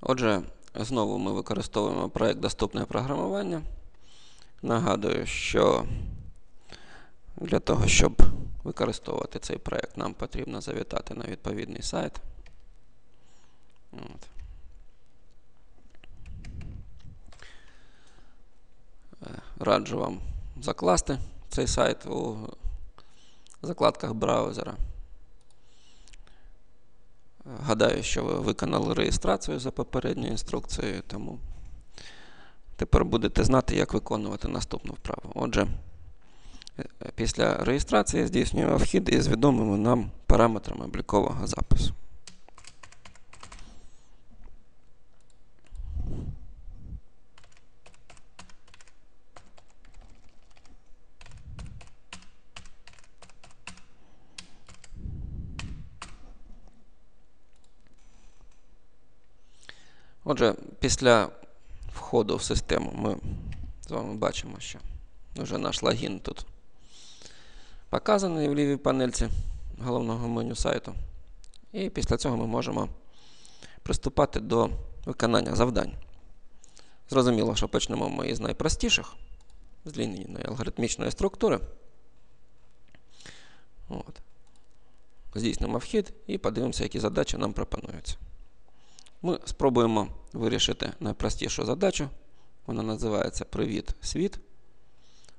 Отже, знову ми використовуємо проєкт Доступне програмування. Нагадую, що для того, щоб використовувати цей проєкт, нам потрібно завітати на відповідний сайт. От. Раджу вам закласти цей сайт у закладках браузера. Гадаю, що ви виконали реєстрацію за попередньою інструкцією, тому тепер будете знати, як виконувати наступну вправу. Отже, е, після реєстрації здійснюємо вхід із відомими нам параметрами облікового запису. Отже, після входу в систему ми з вами бачимо, що вже наш логін тут показаний в лівій панельці головного меню сайту. І після цього ми можемо приступати до виконання завдань. Зрозуміло, що почнемо ми із найпростіших, з лінійної алгоритмічної структури. От. Здійснимо вхід і подивимося, які задачі нам пропонуються. Ми спробуємо вирішити найпростішу задачу. Вона називається Привіт світ.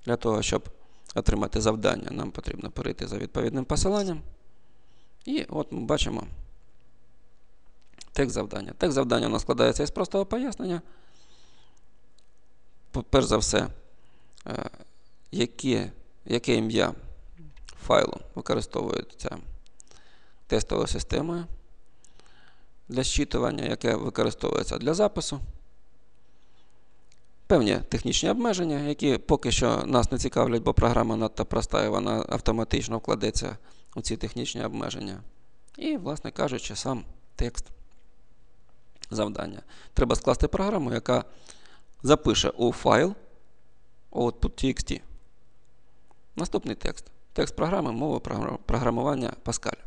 Для того, щоб отримати завдання, нам потрібно перейти за відповідним посиланням. І от ми бачимо текст завдання. Текст завдання у нас складається із простого пояснення. Перш за все, е, яке, яке ім'я файлу використовується тестовою системою для щитування, яке використовується для запису. Певні технічні обмеження, які поки що нас не цікавлять, бо програма надто проста і вона автоматично вкладеться у ці технічні обмеження. І, власне кажучи, сам текст завдання. Треба скласти програму, яка запише у файл output.txt. Наступний текст. Текст програми мови програмування Pascal.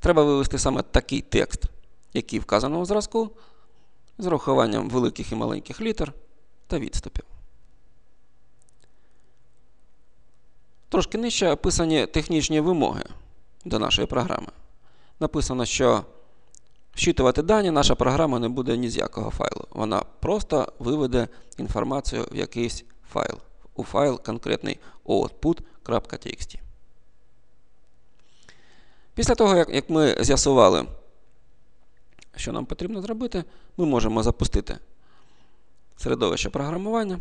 Треба вивести саме такий текст, який вказано у зразку, з урахуванням великих і маленьких літер та відступів. Трошки нижче описані технічні вимоги до нашої програми. Написано, що вчитувати дані наша програма не буде ні з якого файлу. Вона просто виведе інформацію в якийсь файл. У файл конкретний output.txt. Після того, як, ми з'ясували, що нам потрібно зробити, ми можемо запустити середовище програмування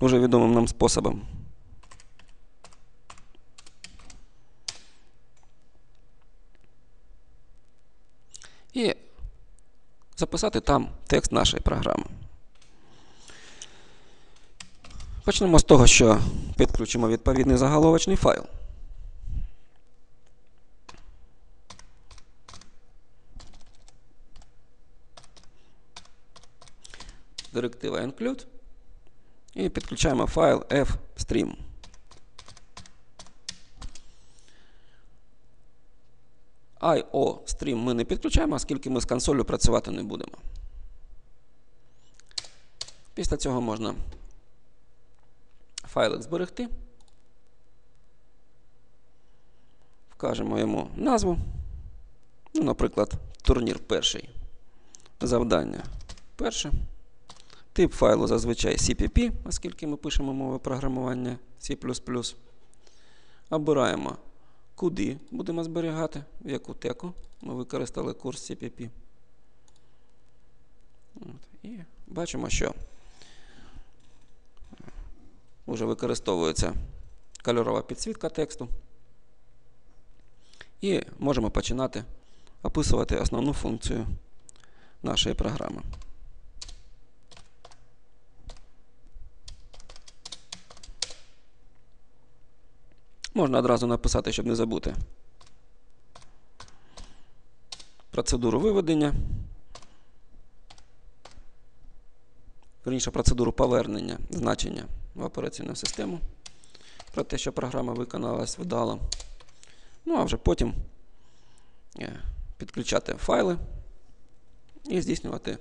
уже відомим нам способом. І записати там текст нашої програми. Почнемо з того, що підключимо відповідний заголовочний файл. Директива include. І підключаємо файл fstream. IO-stream ми не підключаємо, оскільки ми з консолью працювати не будемо. Після цього можна файлик зберегти. Вкажемо йому назву. Ну, Наприклад, турнір перший. Завдання перше. Тип файлу зазвичай CPP, оскільки ми пишемо мови програмування C. Обираємо, куди будемо зберігати, в яку теку. Ми використали курс CPP. От. І бачимо, що вже використовується кольорова підсвітка тексту. І можемо починати описувати основну функцію нашої програми. Можна одразу написати, щоб не забути. Процедуру виведення. Верніше процедуру повернення значення в операційну систему. Про те, що програма виконалась вдало. Ну, а вже потім е, підключати файли і здійснювати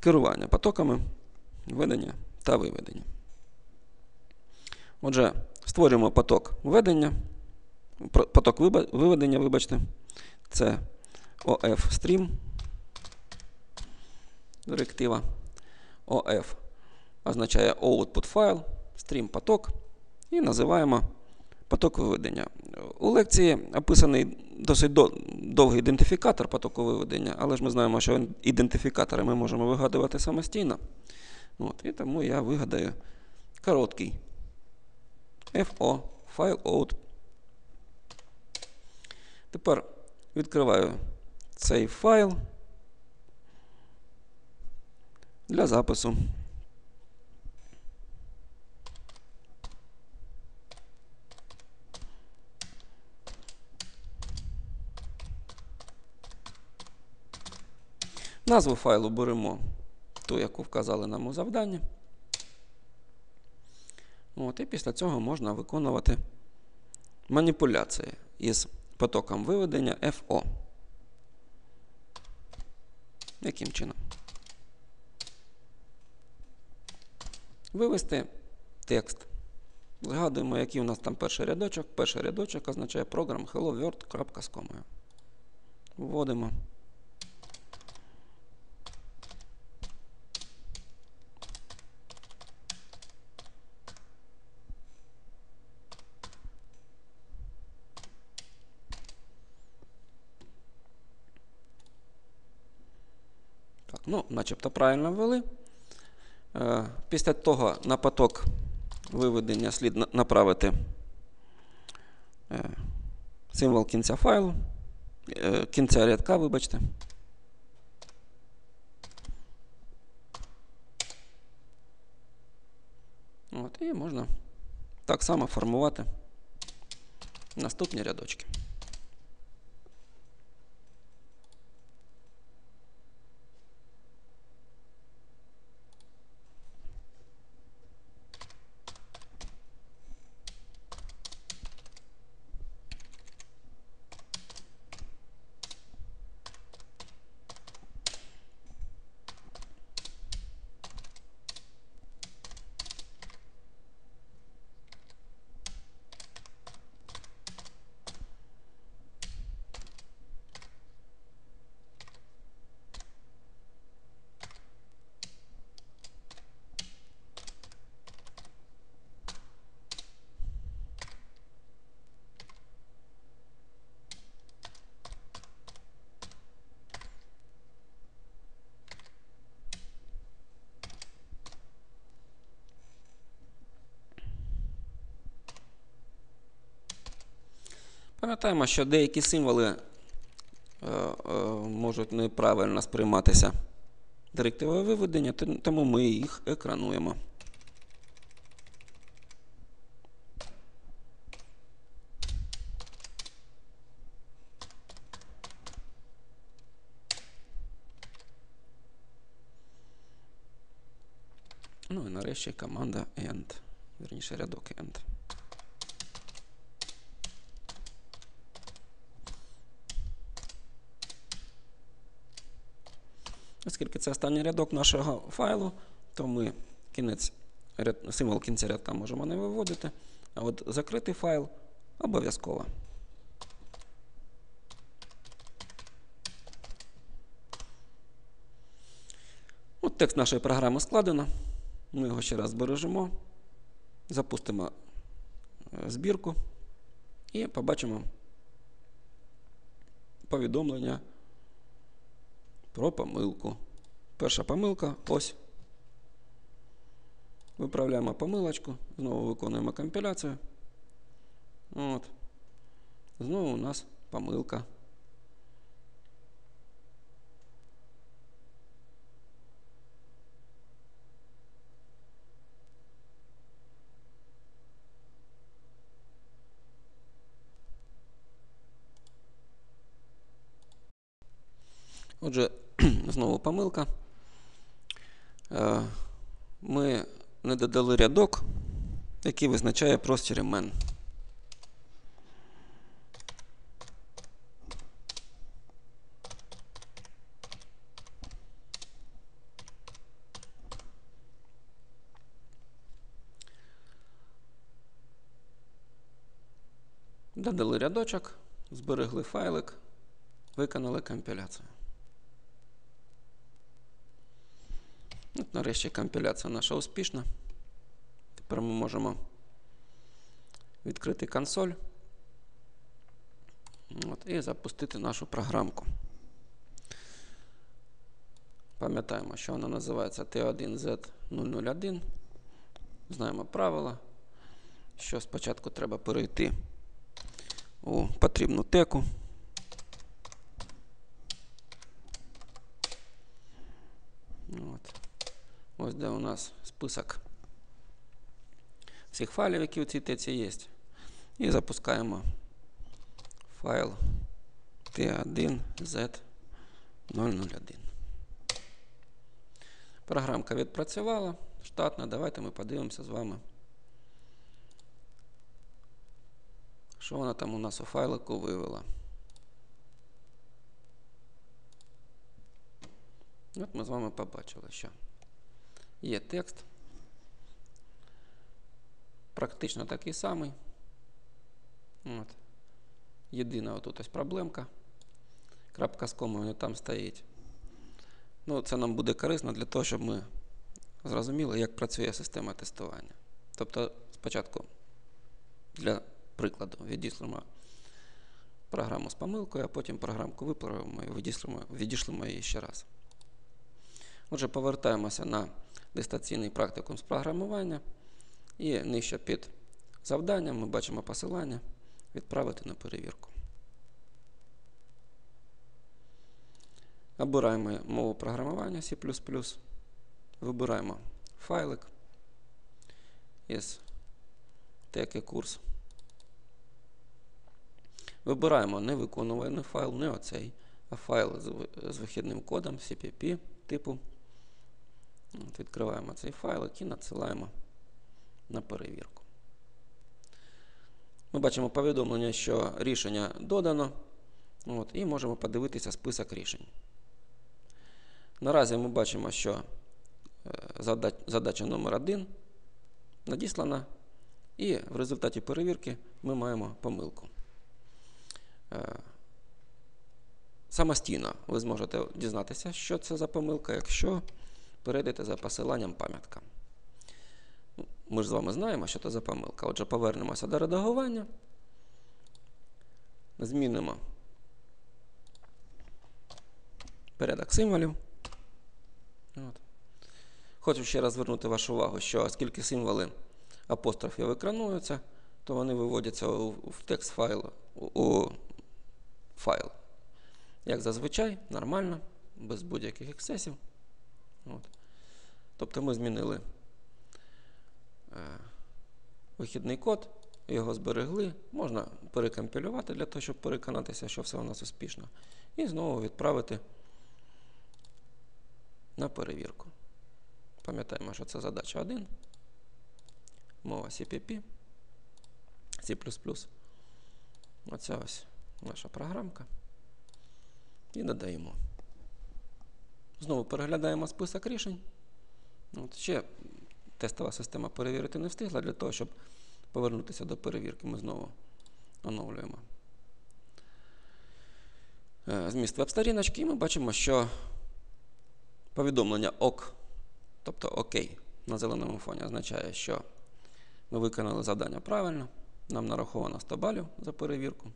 керування потоками, введення та виведення. Отже, створюємо поток введення, поток виведення, вибачте, це OF stream директива. OF означає output файл, stream поток і називаємо поток виведення. У лекції описаний досить довгий ідентифікатор потоку виведення, але ж ми знаємо, що ідентифікатори ми можемо вигадувати самостійно. От, і тому я вигадаю короткий FO файл out. Тепер відкриваю цей файл для запису. Назву файлу беремо ту, яку вказали нам у завданні. От, і після цього можна виконувати маніпуляції із потоком виведення FO. Яким чином? Вивести текст. Згадуємо, який у нас там перший рядочок. Перший рядочок означає програм hello world. Вводимо. Ну, начебто правильно ввели. Е, Після того на поток виведення слід направити е, символ кінця файлу, е, кінця рядка, вибачте. От, і можна так само формувати наступні рядочки. Пам'ятаємо, що деякі символи е, е, можуть неправильно сприйматися директивою виведення, тому ми їх екрануємо. Ну і нарешті команда end. Вірніше рядок end. Оскільки це останній рядок нашого файлу, то ми кінець, символ кінця рядка можемо не виводити, а от закритий файл обов'язково. От текст нашої програми складено. Ми його ще раз збережемо, запустимо е, збірку і побачимо повідомлення про помилку. Перша помилка ось. Виправляємо помилочку, знову виконуємо компіляцію. От. Знову у нас помилка. Отже, знову помилка. Е, ми не додали рядок, який визначає простір імен. Додали рядочок, зберегли файлик, виконали компіляцію. Нарешті компіляція наша успішна. Тепер ми можемо відкрити консоль от, і запустити нашу програмку. Пам'ятаємо, що вона називається T1Z001. Знаємо правила, що спочатку треба перейти у потрібну теку. От. Ось де у нас список всіх файлів, які у цій теці є. І запускаємо файл T1Z001. Програмка відпрацювала. Штатна. Давайте ми подивимося з вами. Що вона там у нас у файлику вивела? От ми з вами побачили, що є текст. Практично такий самий. От. Єдина отут ось проблемка. Крапка з комою не там стоїть. Ну, Це нам буде корисно для того, щоб ми зрозуміли, як працює система тестування. Тобто, спочатку, для прикладу, відіслимо програму з помилкою, а потім програмку виправимо і відішлемо, відішлемо її ще раз. Отже, повертаємося на дистанційний практикум з програмування. І нижче під завданням ми бачимо посилання відправити на перевірку. Обираємо мову програмування C. Вибираємо файлик із теки курс. Вибираємо не виконуваний файл, не оцей, а файл з вихідним кодом CPP типу. От Відкриваємо цей файлик і надсилаємо на перевірку. Ми бачимо повідомлення, що рішення додано. От, І можемо подивитися список рішень. Наразі ми бачимо, що е, задача номер 1 надіслана, і в результаті перевірки ми маємо помилку. Е, самостійно ви зможете дізнатися, що це за помилка, якщо перейдете за посиланням пам'ятка. Ми ж з вами знаємо, що це за помилка. Отже, повернемося до редагування. Змінимо порядок символів. От. Хочу ще раз звернути вашу увагу, що оскільки символи апострофів екрануються, то вони виводяться в текст файлу у файл. Як зазвичай, нормально, без будь-яких ексцесів. От. Тобто ми змінили е, вихідний код, його зберегли. Можна перекомпілювати для того, щоб переконатися, що все у нас успішно. І знову відправити на перевірку. Пам'ятаємо, що це задача 1. Мова CPP, C. Оця ось наша програмка. І додаємо. Знову переглядаємо список рішень. От Ще тестова система перевірити не встигла для того, щоб повернутися до перевірки. Ми знову оновлюємо е, зміст веб-сторіночки, і ми бачимо, що повідомлення ОК, тобто ОК на зеленому фоні означає, що ми виконали завдання правильно. Нам нараховано 100 балів за перевірку.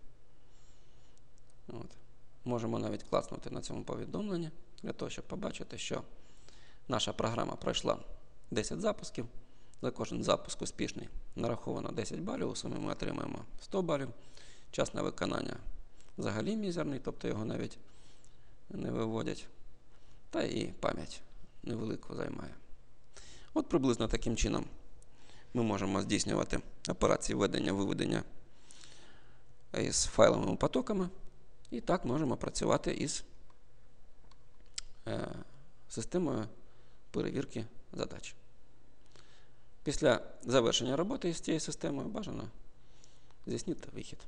От. Можемо навіть класнути на цьому повідомленні для того, щоб побачити, що наша програма пройшла 10 запусків. За кожен запуск успішний нараховано 10 балів, у сумі ми отримаємо 100 балів. Час на виконання взагалі мізерний, тобто його навіть не виводять. Та і пам'ять невелику займає. От приблизно таким чином ми можемо здійснювати операції введення-виведення із файловими потоками. І так можемо працювати із системою перевірки задач. Після завершення роботи з цією системою бажано здійснити вихід.